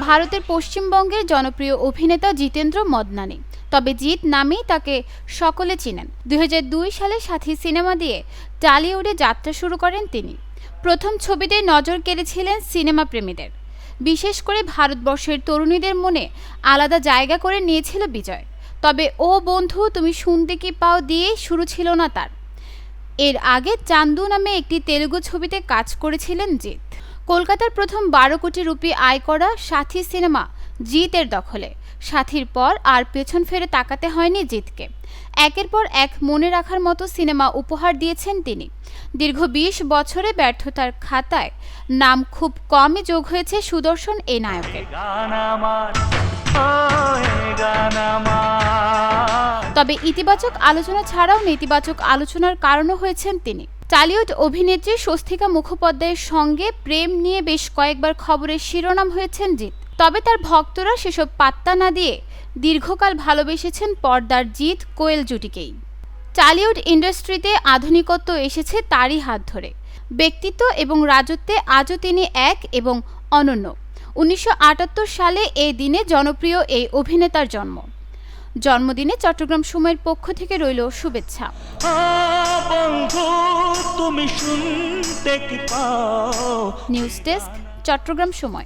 ভারতের পশ্চিমবঙ্গের জনপ্রিয় অভিনেতা জিতেন্দ্র মদনানি। তবে জিৎ নামেই তাকে সকলে চিনেন। দু হাজার দুই সালে সাথী সিনেমা দিয়ে টালিউডে যাত্রা শুরু করেন তিনি। প্রথম ছবিতে নজর কেড়েছিলেন সিনেমা প্রেমীদের। বিশেষ করে ভারতবর্ষের তরুণীদের মনে আলাদা জায়গা করে নিয়েছিল বিজয়। তবে ও বন্ধু, তুমি শুনতে কি পাও দিয়ে শুরু ছিল না তার। এর আগে চান্দু নামে একটি তেলুগু ছবিতে কাজ করেছিলেন জিৎ। কলকাতার প্রথম বারো কোটি রুপি আয় করা সাথী সিনেমা জিতের দখলে। সাথীর পর আর পেছন ফিরে তাকাতে হয়নি জিতকে একের পর এক মনে রাখার মতো সিনেমা উপহার দিয়েছেন তিনি। দীর্ঘ বিশ বছরে ব্যর্থতার খাতায় নাম খুব কমই যোগ হয়েছে সুদর্শন এই নায়কের। তবে ইতিবাচক আলোচনা ছাড়াও নেতিবাচক আলোচনার কারণও হয়েছেন তিনি। টালিউড অভিনেত্রী স্বস্তিকা মুখোপাধ্যায়ের সঙ্গে প্রেম নিয়ে বেশ কয়েকবার খবরের শিরোনাম হয়েছেন জিৎ। তবে তার ভক্তরা সেসব পাত্তা না দিয়ে দীর্ঘকাল ভালোবেসেছেন পর্দার জিৎ কোয়েল জুটিকেই। টালিউড ইন্ডাস্ট্রিতে আধুনিকত্ব এসেছে তারই হাত ধরে। ব্যক্তিত্ব এবং রাজত্বে আজও তিনি এক এবং অনন্য। উনিশশো আটাত্তর সালে এই দিনে জনপ্রিয় এই অভিনেতার জন্ম। জন্মদিনে চট্টগ্রাম সময়ের পক্ষ থেকে রইল শুভেচ্ছা। পাও? নিউজ ডেস্ক চট্টগ্রাম সময়।